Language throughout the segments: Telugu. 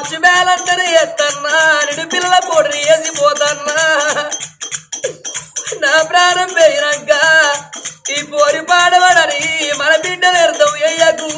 పచ్చి మేలంటనే ఎత్తన్నా నిడి పిల్ల పొడి వేసి నా ప్రాణం పోయినాక ఈ పోరి పాడబడని మన బిడ్డ అర్థం వేయకు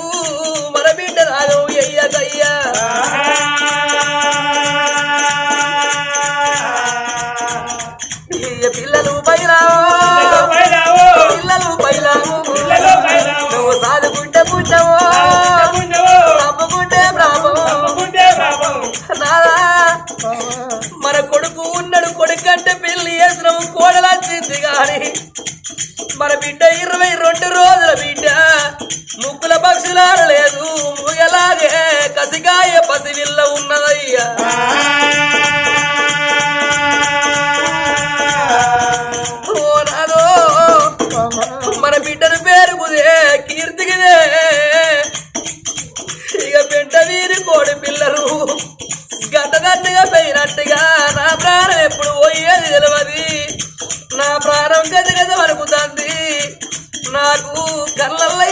ఉన్నాడు కొడుకంటే పెళ్ళి చేసిన కోడలొచ్చింది గాని మన బిడ్డ ఇరవై రెండు రోజుల బిడ్డ ముక్కుల పక్షులారు లేదు ముగలాగే కసిగాయ పసివిల్ల ఉన్నదయ్యా. నాకు కళ్ళల్లో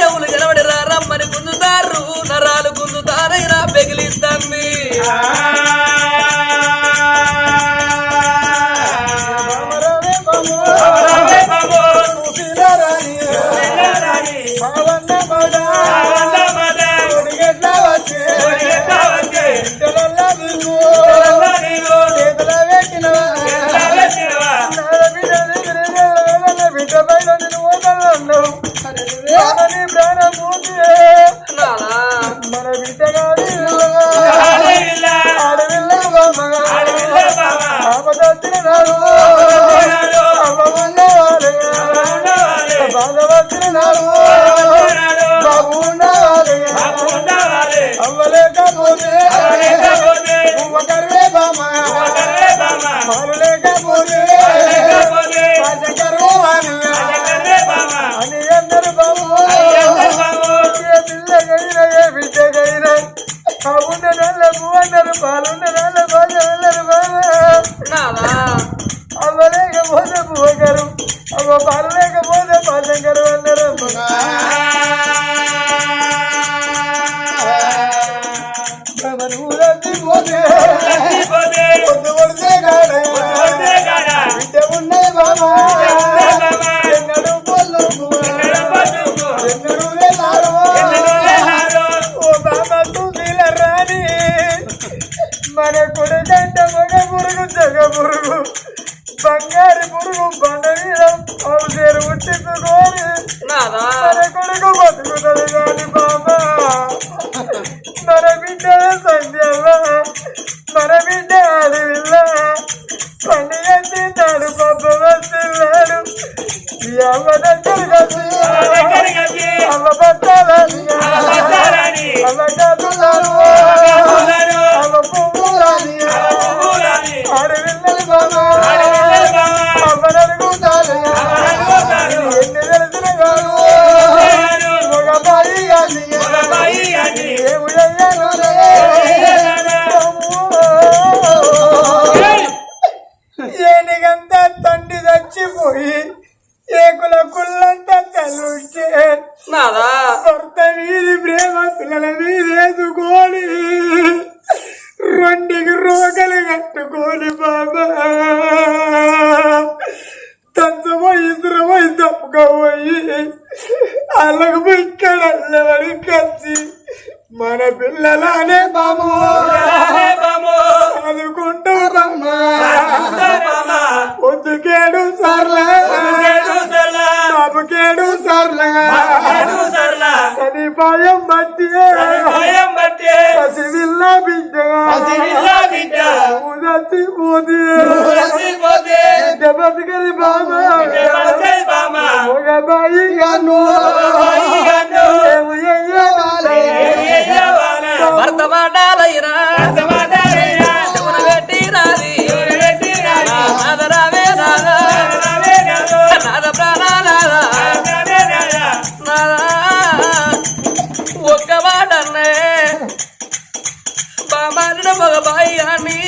మారిన మగబాయి అని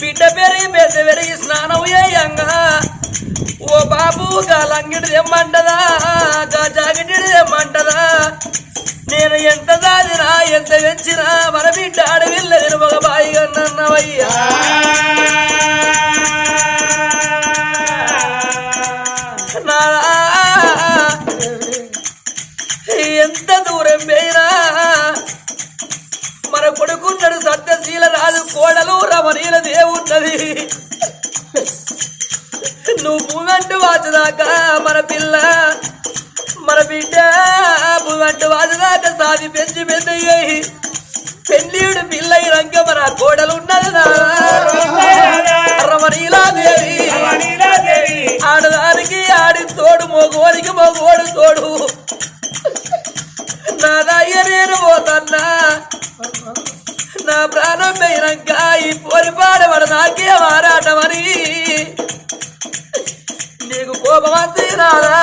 బిడ్డ పెరిగి పెద్ద పెరిగి స్నానం చేయంగా. ఓ బాబు గా లంగిడి తెమ్మంటదా గా జాగిడి తెమ్మంటదా నేను ఎంత దాదినా ఎంత పెంచినా మన బిడ్డ అడవిల్లది మగబాయి అన్నవయ్యా ఎంత దూరం పోయినా కొడుకున్నాడు సత్యశీల రాజు కోడలు రమణీల దేవున్నది. నువ్వు భూమంటూ వాచదాకా మన పిల్ల మన బిడ్డ భూమంటూ వాచదాకా సాది పెంచి పెద్దయ్యాయి పెళ్ళిడు పిల్లయి రంగ మన కోడలు ఉన్నది రమణీలా దేవి ఆడదానికి ఆడి తోడు మోగోడికి మోగోడు తోడు. నా దయ్య నేను పోతన్నా నా ప్రాణం పోయినాక ఈ పోరిపాడబడ నాకే మారాటమని. నీకు కోపం రాదా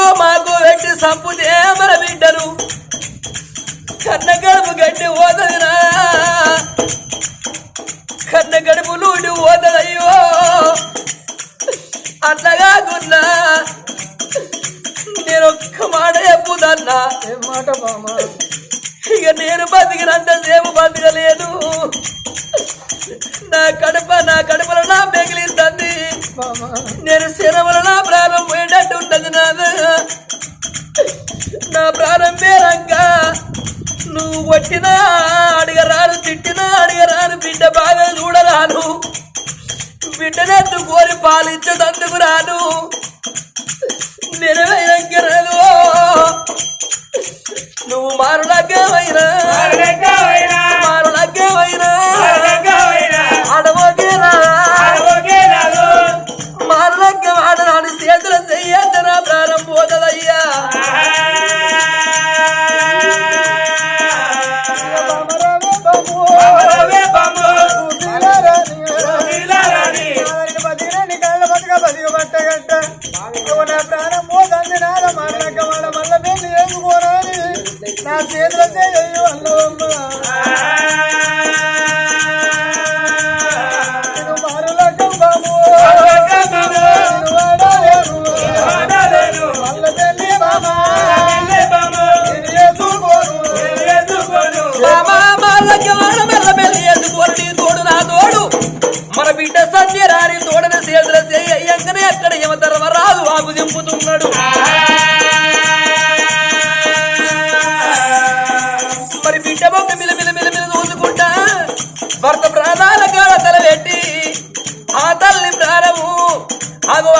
మందు మాకు పెట్టి సంపుతే మన బిడ్డను కన్న గడుపు గడ్డి పోతుందిరా కన్న గడుపు నూడి పోతుందయ్యో అట్లగాకున్నా నేను ఒక్క మాట చెప్పుదన్నా. ఏం మాట మామ? ఇక నేను బతికినంత సేపు బతకలేదు. నా కడుప నా కడుపులో నా మిగిలిందండి నేను శరముల నా ప్రాణం పోయేటట్టు నా ప్రాణం పేరంక నువ్వు కొట్టినా అడగరాను తిట్టినా అడగరాను బిడ్డ బాగా చూడరాను బిడ్డనెత్తు కోరి పాలించదందుకు రాను నిలవైనాక రాను నువ్వు మారులగ్గమైనా మారులగ్గమైనా అడవకేనా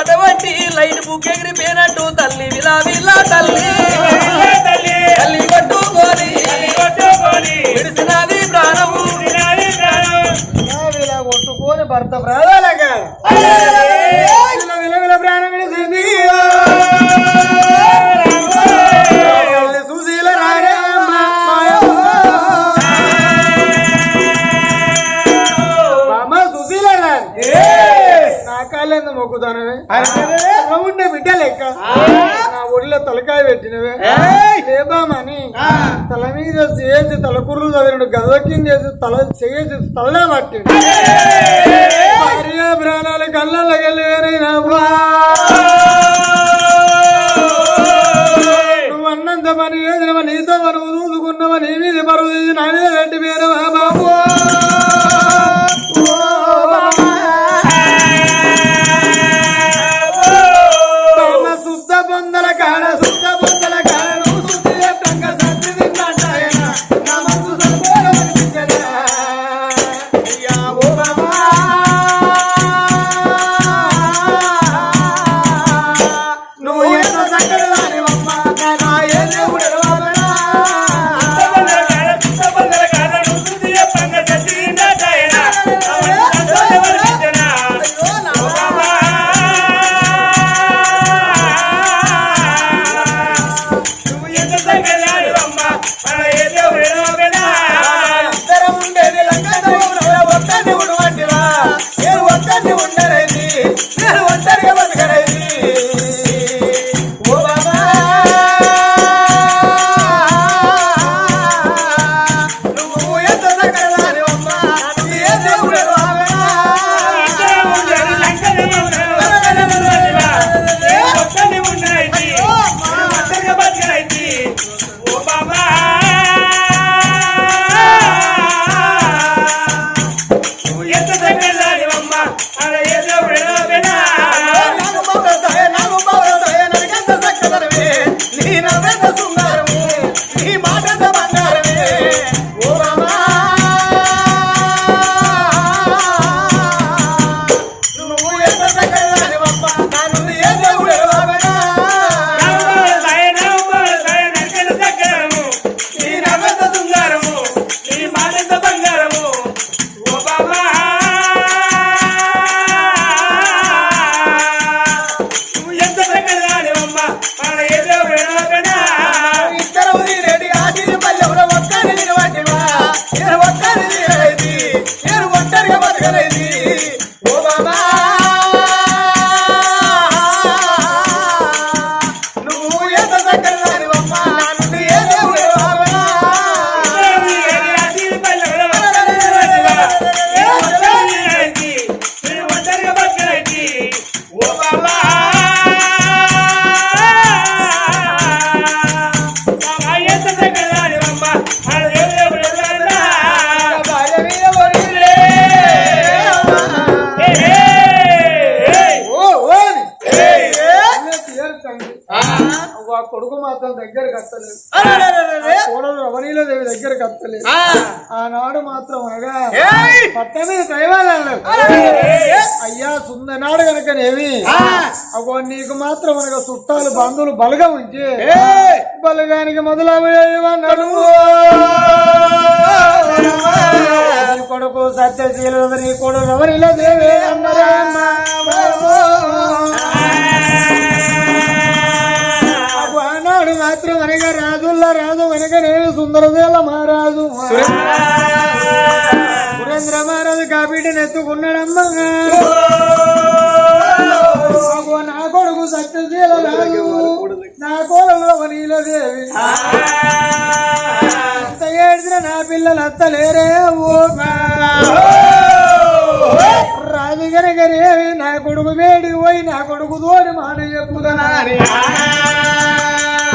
అటువంటి లైట్ బుక్ ఎగిరిపోయినట్టు తల్లి విలా విలా తల్లి. తల్లి కొట్టుకొని విడిసినది ప్రాణము. కొట్టుకొని భర్త ప్రాణాలగా ఉండే బిడ్డ లెక్క నా ఒడిలో తలకాయ పెట్టినవే. లేబామని తల మీద చేసి తల కుర్రు చదివినడు గదవక్కింది చేసి తల చేసి తలనే పట్టిండు. భార్య ప్రాణాలు నువ్వు అన్నంత పని చేసినవా నీతో మనం చూసుకున్నావా నీ మీద పరువు నా మీద పెట్టి పేరవా బాబు. ఏ ఒక్కటి ఉండరు. Hallelujah. ఆనాడు మాత్రం అనగా పట్టమే దైవాలయాలు అయ్యా సుందనాడు కనుకనేవి అగో నీకు మాత్రం అనగా చుట్టాలు బంధువులు బలగా ఉంచి. బలగానికి మొదలవన్నాడు కొడుకు సత్యశీలు నీ కొడుకు ఎవరిలో దేవే అన్నారా వాడు మాత్రం అనగా రాజుల్లా రాజు అనగా నేను సుందరదేల మహారాజు. సురేంద్ర మహారాజు కాపీటి నెత్తుకున్నాడమ్మా నా కొడుకు సత్యశీల రాజు నా కోడలో నీలదేవి. అంత ఏడ్చిన నా పిల్లలు అత్తలేరే ఓ రాజు గనగరేవి నా కొడుకు వేడి పోయి నా కొడుకు తోడు మాట చెప్పుదనా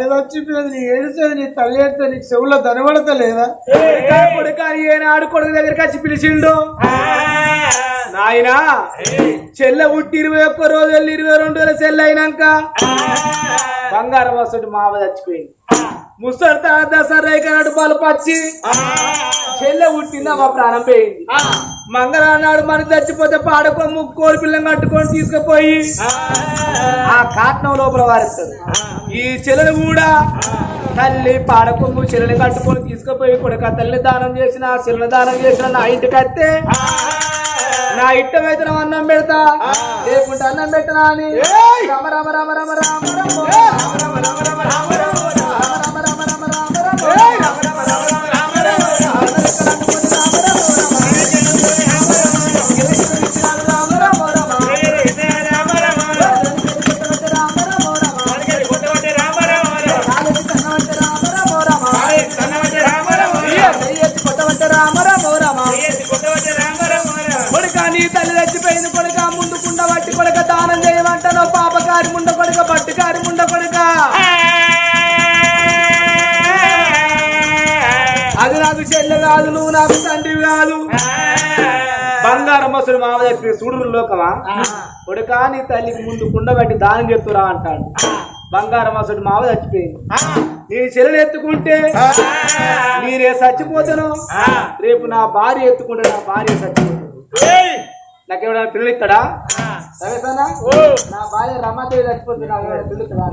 తల్లి చచ్చిపోయింది నీ ఏడిసేది నీ తల్లి ఏడితే నీకు చెవుల్లో దనబడతా లేదా కొడుక ఏనాడు కొడుకు దగ్గరికి వచ్చి పిలిచిండు నాయనా చెల్ల పుట్టి ఇరవై ఒక్క రోజు వెళ్ళి ఇరవై రెండు వేల చెల్ల అయినాక బంగారం వస్తుంది మావ చచ్చిపోయింది. ముసలి దసరా కన్నాడు పాలు పచ్చి చెల్లె పుట్టిందా మా ప్రారంభం పోయింది మంగళవారం నాడు మనం చచ్చిపోతే పాడకొమ్ము కోడి పిల్లని కట్టుకొని తీసుకుపోయి ఆ కాట్నం లోపల వారిస్తారు ఈ చెల్లెలు కూడా తల్లి పాడకొమ్ము చెల్లెని కట్టుకొని తీసుకుపోయి కొడుక తల్లి దానం చేసిన చెల్లెని దానం చేసిన నా ఇంటికి వస్తే నా ఇట్టమైతే నా అన్నం పెడతా లేకుంటే అన్నం పెట్టనా అని రామ రామ రామ రామ రామ రామ రామ రామ రామ రామ నాకు తండ్రి కాదు. బంగారం మసులు మామ చెప్పి చూడు లోకమా? కొడుక నీ తల్లికి ముందు కుండ పెట్టి దానం చెప్తురా అంటాడు. బంగారం మసుడు మావ చచ్చిపోయింది. నీ చెల్లెలు ఎత్తుకుంటే నేనే చచ్చిపోతాను రేపు నా భార్య ఎత్తుకుంటే నా భార్య చచ్చిపోతుంది. నాకేమైనా పిల్లలు ఇస్తాడా? సరేసానా నా భార్య రమాదేవి చచ్చిపోతే నాకు ఎవరైనా పిల్లలు ఇస్తాడా?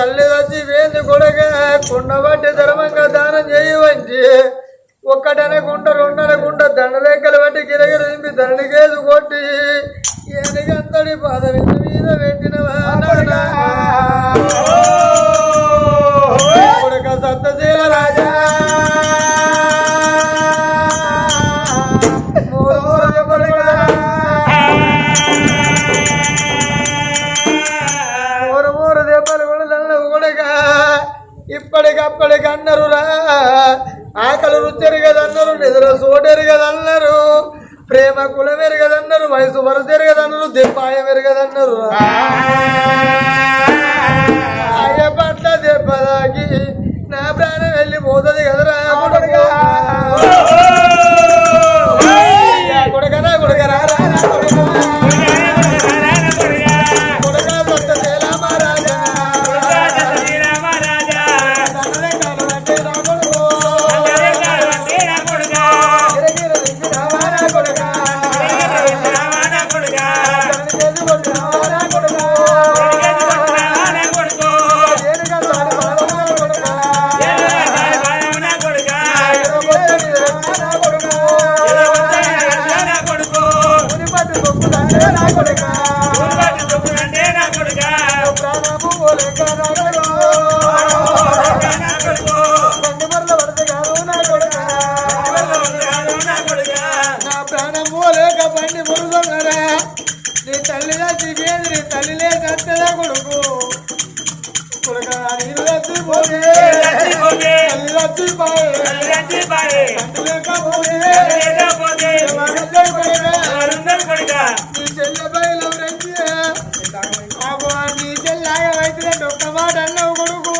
తల్లి వచ్చి వేంది కొడగా కుండబట్టి ధర్మంగా దానం చేయవంటి. ఒక్కటనకుంట రెండనకుంట దండలెక్కలు బట్టి గిరగిర దింపి దండకేసు కొట్టి. ఎనిగంతడి పాద మీద మీద పోలేక బండి మురుగరా నీ తల్లి చచ్చిపోయింది నీ తల్లి లేకత్తదా కొడుకు. కొడుక నీరు చచ్చిపోతే తల్లి చచ్చిపోయే తండ్రి లేకపోతే? నీ చెల్లె బయలు నీ చెల్లె ఒక్క మాట అన్నావు కొడుకు.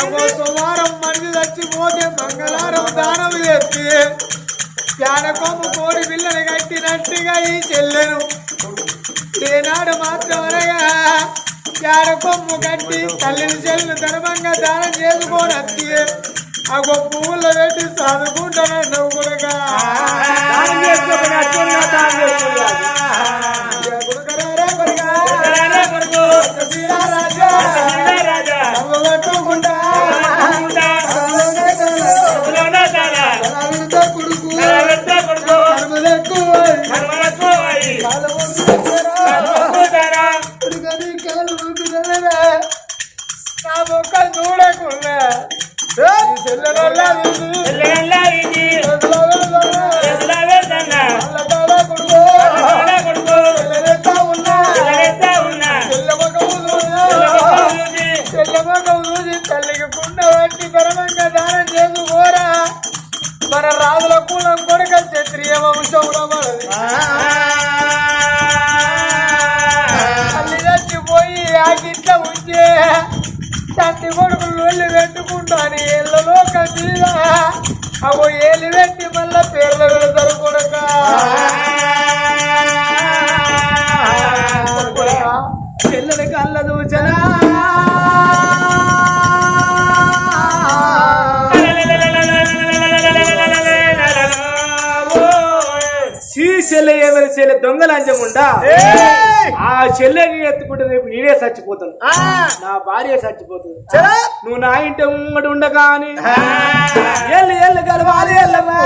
అబ్బో సోమవారం మనిషి చచ్చిపోతే మంగళవారం దానం చేస్తే జానకోము కోడి పిల్లని కట్టినట్టుగా ఈ చెల్లెను. ఏనాడు మాత్రం అనగా జానకొమ్ము కట్టి తల్లిని చెల్లిని ధర్మంగా దానం చేసుకోని అత్తే ఆ గొప్ప ఊళ్ళో పెట్టి చదువుకుంటానన్నావు కొడగా కొడుకు రాజా చదువుకుంటా చూసి తల్లికి కుండ వంటి ధర్మంగా దానం చేసుకోరా మన రాజుల కులం కొడుక క్షత్రియ వంశంలో అన్ని కొడుకులు వెళ్ళి పెట్టుకుంటాను ఏళ్ళలో కట్టిగా అవో ఏళ్ళు పెట్టి చెల్లె ఏమైనా చెల్లె దొంగ లంచముండా ఆ చెల్లెని ఎత్తుకుంటే రేపు నేనే చచ్చిపోతాను. నా భార్య చచ్చిపోతుంది. నువ్వు నా ఇంటి ముంగడు ఉండగాని ఎల్లు ఎల్లు గలవాలి ఎల్లమ్మా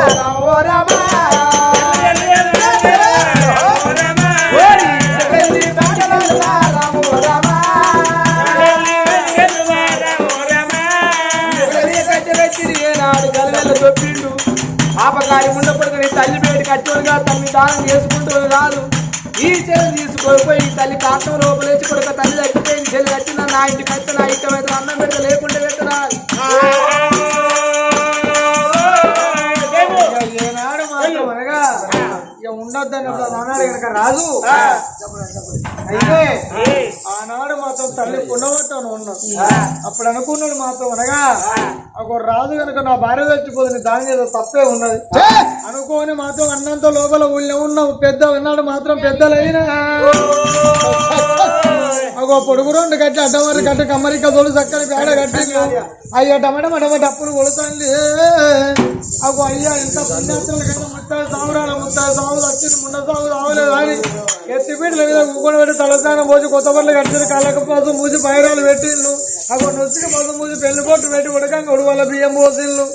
పాపకారి ఉండకూడదు నీ తల్లి పేరు కట్టోడుగా తల్లి దానం చేసుకుంటుంది కాదు. ఈ చెల్లి తీసుకోపోయి ఈ తల్లి కాటం లోపలేసి కొడుక తల్లి చచ్చిపోయింది చెల్లి వచ్చిన నా ఇంటికి అయితే నా ఇంటి అయితే అన్నం పెట్ట లేకుండా పెట్టరా ఏనాడు మాత్రం అనగా ఇక ఉండొద్దని ఒక నానాడు కనుక రాదు. అయితే ఆనాడు మాత్రం తల్లి కుండబట్టాను ఉన్నాం. అప్పుడు అనుకున్నాడు మాత్రం అనగా ఒక రాజు కనుక నా భార్య చచ్చిపోతుంది దాని మీద తప్పే ఉన్నది. అనుకోని మాత్రం అన్నంత లోపల ఊళ్ళో ఉన్న పెద్ద ఉన్నాడు మాత్రం పెద్దలైనా. ఒక పొడుగు రెండు కట్టి అడ్డమరి కట్టి కమ్మరిక తోడు చక్కని పేడ కట్టి అయ్యా టమాటా మటమ డప్పులు కొడుతుంది. అగో అయ్యా ఇంత పుణ్యాత్రుల కదా ముత్తాయి సావురాల ముత్తాయి సాగు వచ్చింది. ముండ సాగు రావలేదు అని ఎత్తిపీటల మీద కుక్కడు పెట్టి తలస్నానం పోసి కొత్త బట్టలు కట్టింది. కళ్ళక పసు మూసి పైరాలు పెట్టిండు అగో నొచ్చికి పసు మూసి పెళ్ళి పొట్టు పెట్టి ఉడకంగా ఉడవల బియ్యం పోసిళ్ళు